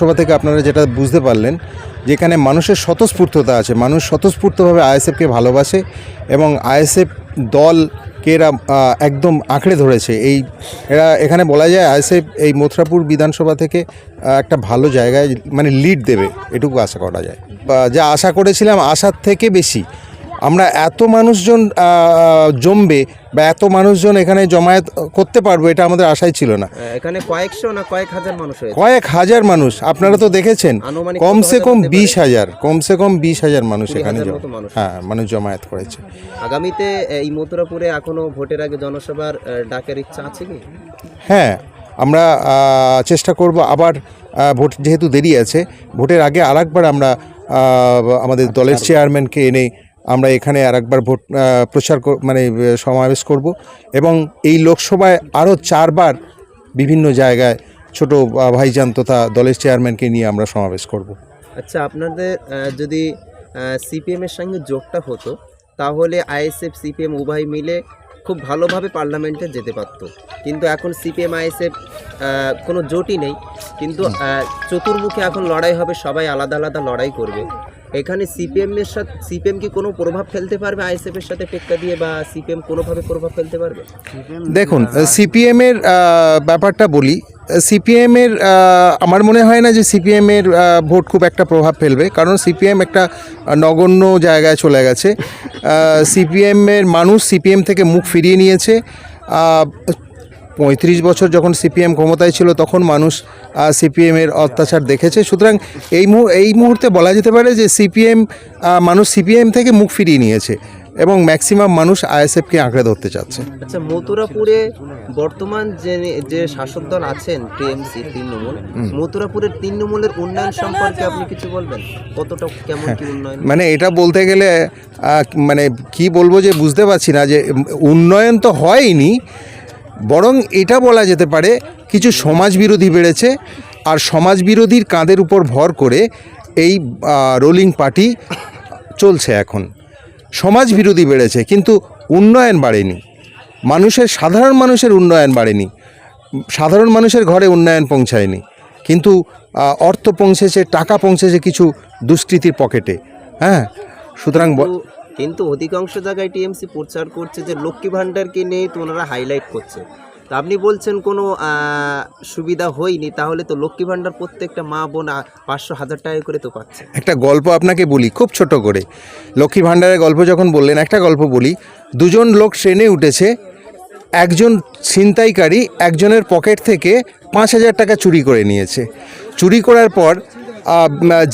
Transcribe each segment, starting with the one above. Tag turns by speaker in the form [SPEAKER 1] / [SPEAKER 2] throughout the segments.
[SPEAKER 1] সভা থেকে আপনারা যেটা বুঝতে পারলেন, যেখানে মানুষের স্বতঃস্ফূর্ততা আছে, মানুষ স্বতঃস্ফূর্তভাবে আইএসএফকে ভালোবাসে এবং আইএসএফ দলকে এরা একদম আঁকড়ে ধরেছে। এই, এরা, এখানে বলা যায় আইএসএফ এই মথুরাপুর বিধানসভা থেকে একটা ভালো জায়গায় মানে লিড দেবে, এটুকু আশা করা যায়। যা আশা করেছিলাম, আশার থেকে বেশি। আমরা এত মানুষজন জমবে বা এত মানুষজন এখানে জমায়েত করতে পারব এটা আমাদের আশাই ছিল না।
[SPEAKER 2] এখানে কয়েকশো না কয়েক হাজার মানুষ
[SPEAKER 1] কয়েক হাজার মানুষ আপনারা তো দেখেছেন কমসে কম বিশ হাজার কমসে কম বিশ হাজার মানুষ এখানে। হ্যাঁ মানুষ জমায়েত করেছে।
[SPEAKER 2] আগামীতে এই মথুরাপুরে এখনও ভোটের আগে জনসভার ডাকের ইচ্ছা আছে কি?
[SPEAKER 1] হ্যাঁ আমরা চেষ্টা করব আবার ভোট যেহেতু দেরি আছে ভোটের আগে আরেকবার আমরা আমাদের দলের চেয়ারম্যানকে এনে আমরা এখানে আর একবার ভোট প্রচার মানে সমাবেশ করব এবং এই লোকসভায় আরও চারবার বিভিন্ন জায়গায় ছোট ভাইজান তথা দলের চেয়ারম্যানকে নিয়ে আমরা সমাবেশ করব।
[SPEAKER 2] আচ্ছা আপনাদের যদি সিপিএম এর সঙ্গে যোগটা হতো, তাহলে আইএসএফ, সিপিএম উভয় মিলে খুব ভালোভাবে পার্লামেন্টে যেতে পারত। কিন্তু এখন সিপিএম, আইএসএফ কোনো জোটই নেই। কিন্তু চতুর্মুখে এখন লড়াই হবে, সবাই আলাদা আলাদা লড়াই করবে। এখানে সিপিএম এর সাথে সিপিএম কি কোনো প্রভাব ফেলতে পারবে আইএসএফ এর সাথে টেক্কা দিয়ে বা সিপিএম কোনোভাবে প্রভাব ফেলতে পারবে
[SPEAKER 1] দেখুন সিপিএমের ব্যাপারটা বলি সিপিএমের আমার মনে হয় না যে সিপিএমের ভোট খুব একটা প্রভাব ফেলবে কারণ সিপিএম একটা নগণ্য জায়গায় চলে গেছে সিপিএমের মানুষ সিপিএম থেকে মুখ ফিরিয়ে নিয়েছে পঁয়ত্রিশ বছর যখন সিপিএম ক্ষমতায় ছিল তখন মানুষ সিপিএমের অত্যাচার দেখেছে। সুতরাং এই এই মুহূর্তে বলা যেতে পারে যে সিপিএম মানুষ সিপিএম থেকে মুখ ফিরিয়ে নিয়েছে এবং ম্যাক্সিমাম মানুষ আইএসএফকে আঁকড়ে ধরতে চাচ্ছে।
[SPEAKER 2] আচ্ছা মথুরাপুরে বর্তমান যে যে শাসক দল আছেন টিএমসি তৃণমূল মথুরাপুরের তৃণমূলের উন্নয়ন সম্পর্কে আপনি কিছু বলবেন? কতটা কেমন কি উন্নয়ন?
[SPEAKER 1] মানে এটা বলতে গেলে মানে কি বলব যে বুঝতে পারছি না যে উন্নয়ন তো হয়নি বরং এটা বলা যেতে পারে কিছু সমাজ বিরোধী বেড়েছে আর সমাজ বিরোধীর কাঁধের উপর ভর করে এই রোলিং পার্টি চলছে এখন। সমাজ বিরোধী বেড়েছে, কিন্তু উন্নয়ন বাড়েনি। মানুষের, সাধারণ মানুষের উন্নয়ন বাড়েনি। সাধারণ মানুষের ঘরে উন্নয়ন পৌঁছায়নি। কিন্তু অর্থ পৌঁছেছে, টাকা পৌঁছেছে কিছু দুষ্কৃতির পকেটে। হ্যাঁ? সুতরাং
[SPEAKER 2] কিন্তু- অধিকাংশ জায়গায় টিএমসি প্রচার করছে যে লক্ষ্মী ভাণ্ডারকে নিয়ে তো ওনারা হাইলাইট করছে। তা আপনি বলছেন কোনো সুবিধা হয়নি, তাহলে তো লক্ষ্মী ভাণ্ডার প্রত্যেকটা মা বোন পাঁচশো হাজার টাকা করে তো পাচ্ছে।
[SPEAKER 1] একটা গল্প আপনাকে বলি, খুব ছোট করে। লক্ষ্মী ভাণ্ডারের গল্প যখন বললেন, একটা গল্প বলি, দুজন লোক ট্রেনে উঠেছে, একজন ছিনতাইকারী একজনের পকেট থেকে পাঁচ হাজার টাকা চুরি করে নিয়েছে। চুরি করার পর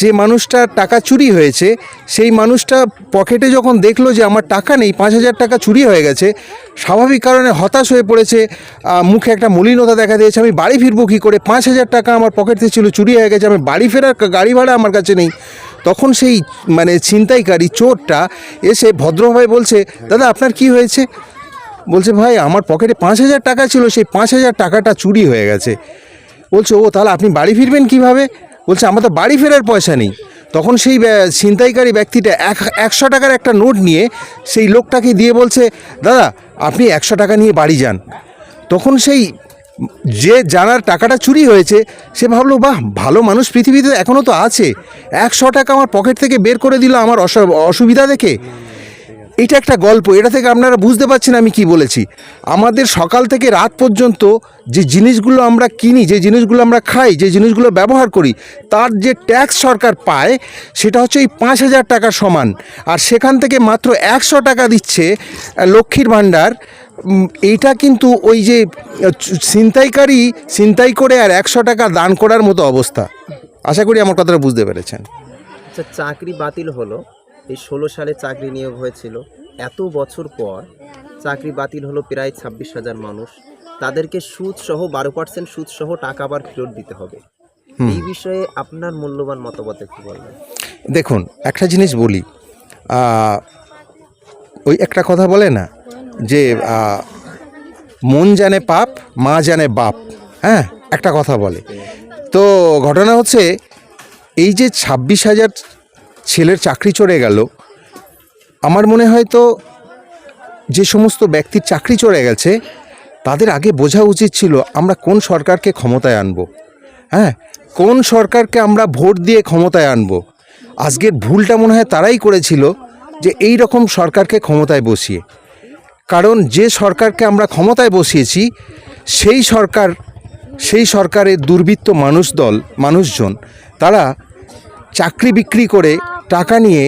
[SPEAKER 1] যে মানুষটার টাকা চুরি হয়েছে, সেই মানুষটা পকেটে যখন দেখল যে আমার টাকা নেই, পাঁচ হাজার টাকা চুরি হয়ে গেছে, স্বাভাবিক কারণে হতাশ হয়ে পড়েছে মুখে একটা মলিনতা দেখা দিয়েছে, আমি বাড়ি ফিরবো কী করে? পাঁচ হাজার টাকা আমার পকেট ছিল, চুরি হয়ে গেছে, আমি বাড়ি ফেরার গাড়ি ভাড়া আমার কাছে নেই। তখন সেই মানে ছিনতাইকারী চোরটা এসে ভদ্রভাবে বলছে, দাদা, আপনার কি হয়েছে? বলছে, ভাই, আমার পকেটে পাঁচ হাজার টাকা ছিল, সেই পাঁচ হাজার টাকাটা চুরি হয়ে গেছে। বলছে, ও, তাহলে আপনি বাড়ি ফিরবেন কীভাবে? বলছে, আমার তো বাড়ি ফেরার পয়সা নেই। তখন সেই ছিনতাইকারী ব্যক্তিটা এক, একশো টাকার একটা নোট নিয়ে সেই লোকটাকে দিয়ে বলছে, দাদা, আপনি একশো টাকা নিয়ে বাড়ি যান। তখন সেই যে জানার টাকাটা চুরি হয়েছে, সে ভাবলো, বাহ, ভালো মানুষ পৃথিবীতে এখনও তো আছে। একশো টাকা আমার পকেট থেকে বের করে দিল আমার অস- অসুবিধা দেখে। এটা একটা গল্প, এটা থেকে আপনারা বুঝতে পারছেন আমি কি বলেছি। আমাদের সকাল থেকে রাত পর্যন্ত যে জিনিসগুলো আমরা কিনি, যে জিনিসগুলো আমরা খাই, যে জিনিসগুলো ব্যবহার করি, তার যে ট্যাক্স সরকার পায়, সেটা হচ্ছে এই পাঁচ হাজার টাকার সমান। আর সেখান থেকে মাত্র একশো টাকা দিচ্ছে লক্ষ্মীর ভাণ্ডার। এইটা কিন্তু ওই যে ছিনতাইকারী, ছিনতাই করে আর একশো টাকা দান করার মতো অবস্থা। আশা করি আমার কথাটা বুঝতে পেরেছেন।
[SPEAKER 2] আচ্ছা চাকরি বাতিল হলো। এই ষোলো সালে চাকরি নিয়োগ হয়েছিল। এত বছর পর চাকরি বাতিল হলো প্রায় ছাব্বিশ হাজার মানুষ। তাদেরকে সুদ সহ বারো পার্সেন্ট সুদ সহ টাকা আবার ফেরত দিতে হবে। এই বিষয়ে আপনার মূল্যবান মতামত একটু বলবেন।
[SPEAKER 1] দেখুন একটা জিনিস বলি ওই একটা কথা বলে না যে মন জানে পাপ মা জানে বাপ হ্যাঁ? একটা কথা বলে। তো ঘটনা হচ্ছে এই যে ছাব্বিশ হাজার ছেলের চাকরি চড়ে গেল। আমার মনে হয় তো যে সমস্ত ব্যক্তির চাকরি চড়ে গেছে, তাদের আগে বোঝা উচিত ছিল আমরা কোন সরকারকে ক্ষমতায় আনব। হ্যাঁ কোন সরকারকে আমরা ভোট দিয়ে ক্ষমতায় আনব। আজকের ভুলটা মনে হয় তারাই করেছিল যে এই রকম সরকারকে ক্ষমতায় বসিয়ে। কারণ যে সরকারকে আমরা ক্ষমতায় বসিয়েছি, সেই সরকার, সেই সরকারের দুর্বৃত্ত মানুষ দল, মানুষজন, তারা চাকরি বিক্রি করে টাকা নিয়ে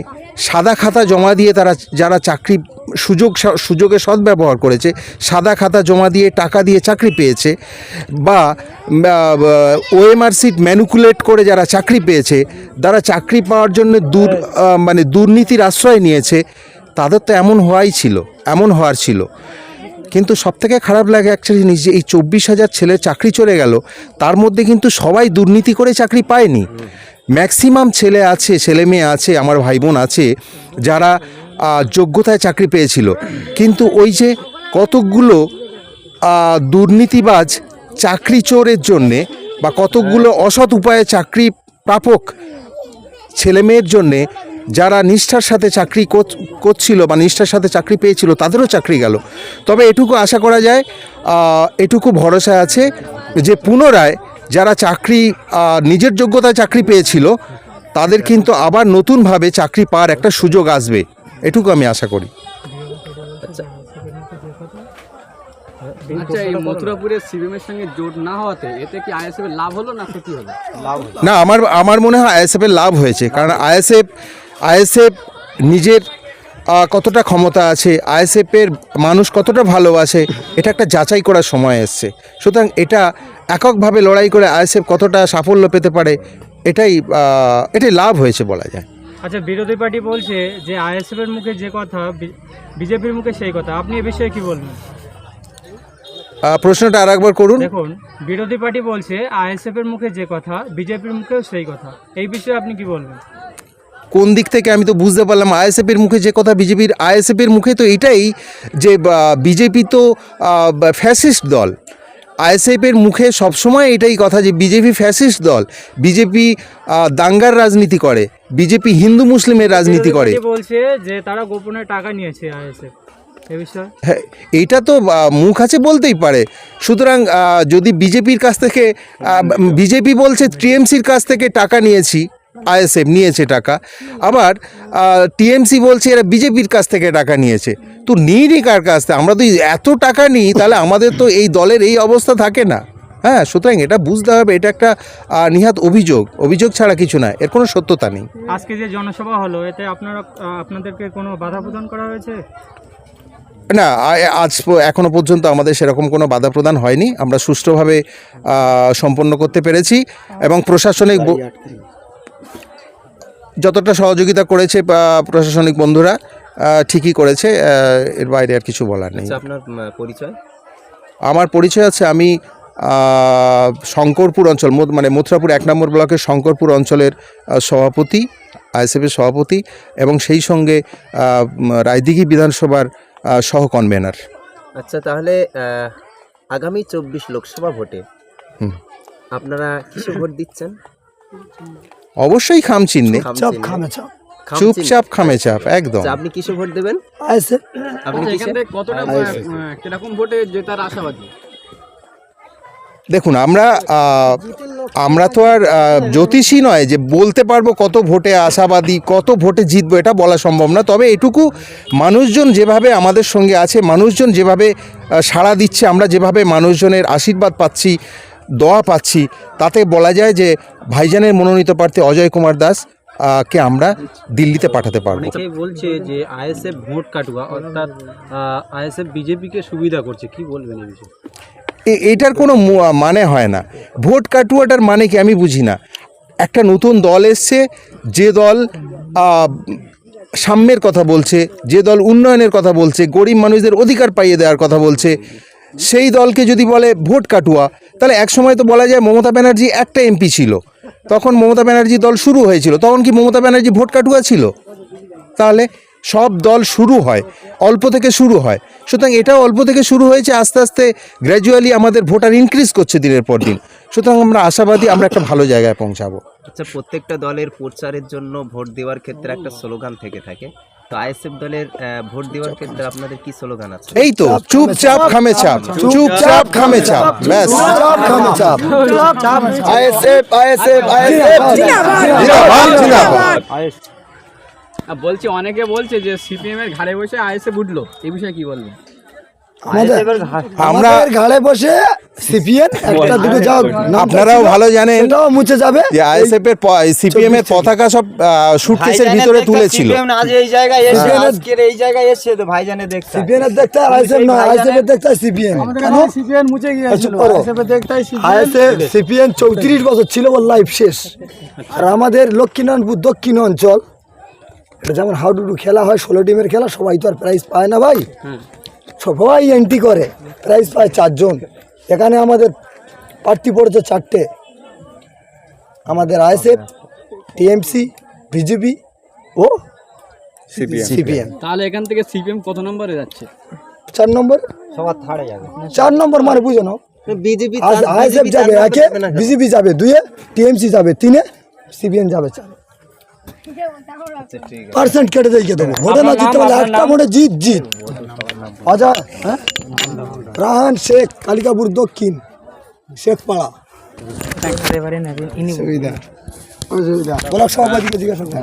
[SPEAKER 1] সাদা খাতা জমা দিয়ে তারা যারা চাকরি সুযোগ সুযোগে সদ্ব্যবহার করেছে সাদা খাতা জমা দিয়ে টাকা দিয়ে চাকরি পেয়েছে বা ওএমআর সিট ম্যানুকুলেট করে যারা চাকরি পেয়েছে যারা চাকরি পাওয়ার জন্য দূর মানে দুর্নীতির আশ্রয় নিয়েছে তাদের তো এমন হওয়াই ছিল এমন হওয়ার ছিল। কিন্তু সব থেকে খারাপ লাগে একটা জিনিস যে এই চব্বিশ হাজার ছেলে চাকরি চলে গেল তার মধ্যে কিন্তু সবাই দুর্নীতি করে চাকরি পায়নি। ম্যাক্সিমাম ছেলে আছে, ছেলে মেয়ে আছে, আমার ভাই বোন আছে, যারা যোগ্যতায় চাকরি পেয়েছিল। কিন্তু ওই যে কতকগুলো দুর্নীতিবাজ চাকরি চোরের জন্যে বা কতকগুলো অসৎ উপায়ে চাকরি প্রাপক ছেলে মেয়ের জন্যে যারা নিষ্ঠার সাথে চাকরি কর- করছিল বা নিষ্ঠার সাথে চাকরি পেয়েছিল, তাদেরও চাকরি গেল। তবে এটুকু আশা করা যায় এটুকু ভরসা আছে যে পুনরায় যারা চাকরি নিজের যোগ্যতায় চাকরি পেয়েছিল তাদের কিন্তু আবার নতুনভাবে চাকরি পাওয়ার একটা সুযোগ আসবে। এটুকু আমি আশা করি।
[SPEAKER 2] আচ্ছা।
[SPEAKER 3] আচ্ছা এই মথুরাপুরের সিবিএম এর সঙ্গে জোট না হওয়াতে এতে কি আইএসএফ এর লাভ হলো না ক্ষতি হলো? লাভ
[SPEAKER 1] না আমার আমার মনে হয় আইএসএফের লাভ হয়েছে। কারণ আইএসএফ আইএসএফ নিজের কতটা ক্ষমতা আছে আইএসএফের মানুষ কতটা ভালোবাসে এটা একটা যাচাই করার সময় এসছে। সুতরাং এটা এককভাবে লড়াই করে আইএসএফ কতটা সাফল্য পেতে পারে এটাই এটাই লাভ হয়েছে বলা যায়।
[SPEAKER 4] আচ্ছা বিরোধী পার্টি বলছে যে আইএসএফ এর মুখে যে কথা বিজেপির মুখে সেই কথা। আপনি এ বিষয়ে কি বলবেন?
[SPEAKER 1] প্রশ্নটা আর একবার করুন।
[SPEAKER 4] দেখুন বিরোধী পার্টি বলছে আইএসএফ এর মুখে যে কথা বিজেপির মুখেও সেই কথা। এই বিষয়ে আপনি কি বলবেন?
[SPEAKER 1] কোন দিক থেকে আমি তো বুঝতে পারলাম আইএসএফের মুখে যে কথা বিজেপির আইএসএফের মুখে তো এটাই যে বিজেপি তো ফ্যাসিস্ট দল। আইএসএফের মুখে সবসময় এটাই কথা যে বিজেপি ফ্যাসিস্ট দল। বিজেপি দাঙ্গার রাজনীতি করে। বিজেপি হিন্দু মুসলিমের রাজনীতি করে।
[SPEAKER 4] বলছে যে তারা গোপনে টাকা নিয়েছে আইএসএফ।
[SPEAKER 1] হ্যাঁ এইটা তো মুখ আছে বলতেই পারে। সুতরাং যদি বিজেপির কাছ থেকে বিজেপি বলছে টিএমসির কাছ থেকে টাকা নিয়েছি আইএসএফ নিয়েছে টাকা। আবার টিএমসি বলছে এরা বিজেপির কাছ থেকে টাকা নিয়েছে। তো নিইনি কার কাছ থেকে? আমরা তো এত টাকা নিই তাহলে আমাদের তো এই দলের এই অবস্থা থাকে না। হ্যাঁ সুতরাং এটা বুঝতে হবে এটা একটা নিহাত অভিযোগ। অভিযোগ ছাড়া কিছু না এর কোনো সত্যতা নেই।
[SPEAKER 4] আজকে যে জনসভা হলো এতে আপনারা আপনাদেরকে কোনো বাধা প্রদান করা হয়েছে?
[SPEAKER 1] না আজ এখনও পর্যন্ত আমাদের সেরকম কোনো বাধা প্রদান হয়নি। আমরা সুষ্ঠুভাবে সম্পন্ন করতে পেরেছি এবং প্রশাসনিক যতটা সহযোগিতা করেছে প্রশাসনিক বন্ধুরা ঠিকই করেছে এর বাইরে আর কিছু বলার নেই।
[SPEAKER 2] আচ্ছা আপনার পরিচয়?
[SPEAKER 1] আমার পরিচয় আছে আমি শঙ্করপুর অঞ্চল মানে মথুরাপুর এক নম্বর ব্লকের শঙ্করপুর অঞ্চলের সভাপতি আইএসএফের সভাপতি এবং সেই সঙ্গে রায়দিঘি বিধানসভার সহ কনভেনার
[SPEAKER 2] আচ্ছা তাহলে আগামী চব্বিশ লোকসভা ভোটে
[SPEAKER 1] হুম।
[SPEAKER 2] আপনারা কিসে ভোট দিচ্ছেন?
[SPEAKER 1] অবশ্যই খাম চিহ্নে
[SPEAKER 2] খাম
[SPEAKER 5] চাপ খামে চাপ।
[SPEAKER 1] চুপচাপ খামে চাপ একদম।
[SPEAKER 2] আচ্ছা, আপনি কিসে ভোট দেবেন? আপনি
[SPEAKER 3] আচ্ছা,
[SPEAKER 2] কিসে?
[SPEAKER 3] এখান থেকে কতটা কীরকম ভোটে জেতার আশাবাদী?
[SPEAKER 1] দেখুন আমরা আমরা তো আর জ্যোতিষী নয় যে বলতে পারব কত ভোটে আশাবাদী কত ভোটে জিতবো এটা বলা সম্ভব না। তবে এটুকু মানুষজন যেভাবে আমাদের সঙ্গে আছে মানুষজন যেভাবে সাড়া দিচ্ছে আমরা যেভাবে মানুষজনের আশীর্বাদ পাচ্ছি দোয়া পাচ্ছি। তাতে বলা যায় যে ভাইজানের মনোনীত প্রার্থী অজয় কুমার দাস কে আমরা দিল্লিতে পাঠাতে পারব।
[SPEAKER 6] অনেকেই বলছে যে আইএসএফ ভোট কাটুয়া অর্থাৎ আইএসএফ বিজেপিকে সুবিধা করছে। কি বলবেন এই বিষয়ে?
[SPEAKER 1] এ- এটার কোনো মানে হয় না। ভোট কাটুয়াটার মানে কি আমি বুঝি না। একটা নতুন দল এসছে যে দল সাম্যের কথা বলছে যে দল উন্নয়নের কথা বলছে গরিব মানুষদের অধিকার পাইয়ে দেওয়ার কথা বলছে সেই দলকে যদি বলে ভোট কাটুয়া, তাহলে এক সময় তো বলা যায় মমতা ব্যানার্জি একটা এমপি ছিল। তখন মমতা ব্যানার্জি দল শুরু হয়েছিল, তখন কি মমতা ব্যানার্জি ভোট কাটুয়া ছিল? তাহলে সব দল শুরু হয়, অল্প থেকে শুরু হয়। সুতরাং এটাও অল্প থেকে শুরু হয়েছে, আস্তে আস্তে গ্র্যাজুয়ালি আমাদের ভোটার ইনক্রিজ করছে দিনের পর দিন। সুতরাং আমরা আশাবাদী আমরা একটা ভালো জায়গায় পৌঁছাবো।
[SPEAKER 2] আচ্ছা প্রত্যেকটা দলের প্রচারের জন্য ভোট দেওয়ার ক্ষেত্রে একটা স্লোগান থেকে থাকে। তো আইএসএফ দলের ভোট দেওয়ার ক্ষেত্রে আপনাদের কি স্লোগান আছে?
[SPEAKER 1] এই তো চুপচাপ খামে চাপ চুপচাপ খামে চাপ ব্যাস।
[SPEAKER 5] ISF ISF ISF.
[SPEAKER 1] জিন্দাবাদ, জিন্দাবাদ।
[SPEAKER 3] বলছি অনেকে বলছে যে সিপিএম এর ঘাড়ে বসে আইএসএফ উঠল এই বিষয়ে কি বলবেন?
[SPEAKER 1] আমরা
[SPEAKER 5] আমাদের ঘাড়ে বসে সিপিএন একটা দুটো যা নাম
[SPEAKER 1] আপনারাও ভালো জানেন
[SPEAKER 5] সেটাও মুছে যাবে।
[SPEAKER 1] যে আইএসএফ এর সিপিএম এর পতাকা সব সুটকেসের ভিতরে তুলেছিল।
[SPEAKER 7] আজ এই জায়গায় এসে আজকের এই জায়গায় এসে তো ভাইজানে দেখছে
[SPEAKER 5] সিপিএন এর দেখতে আইএসএফ না আইএসএফ এর দেখতে সিপিএন কেন? সিপিএন মুছে গিয়েছিল আইএসএফ এর দেখতে আইএসএফ সিপিএন 34 বছর ছিল ওর লাইফ শেষ। আর আমাদের লক্ষ্মীনারায়ণপুর দক্ষিণ অঞ্চল এটা যেমন হাউডুডু খেলা হয় ষোলো টিমের খেলা সবাই তো আর প্রাইজ পায় না ভাই। সবাই এন্ট্রি করে প্রাইজ পায় চারজন। এখানে আমাদের প্রার্থী পড়েছে চারটে। আমাদের আইএসএফ টিএমসি বিজেপি ও সিপিএম।
[SPEAKER 3] তাহলে এখান থেকে সিপিএম কত নম্বরে যাচ্ছে?
[SPEAKER 5] চার নম্বর?
[SPEAKER 7] সবার থাড়ে যাবে।
[SPEAKER 5] চার নম্বর মানে বুঝো না
[SPEAKER 2] বিজেপি
[SPEAKER 5] আইএসএফ যাবে একে বিজেপি যাবে দুইয়ে টিএমসি যাবে তিনে সিপিএম যাবে চার। পার্সেন্ট কেটে দিয়ে দেবো। ভোটে না জিততে পারলে একটা ভোটে জিত জিত। অজয় হ্যাঁ? রাহান শেখ কালিকাপুর দক্ষিণ শেখপাড়া সুবিধা। অসুবিধা ব্লক সভাপতিকে জিজ্ঞাসা করুন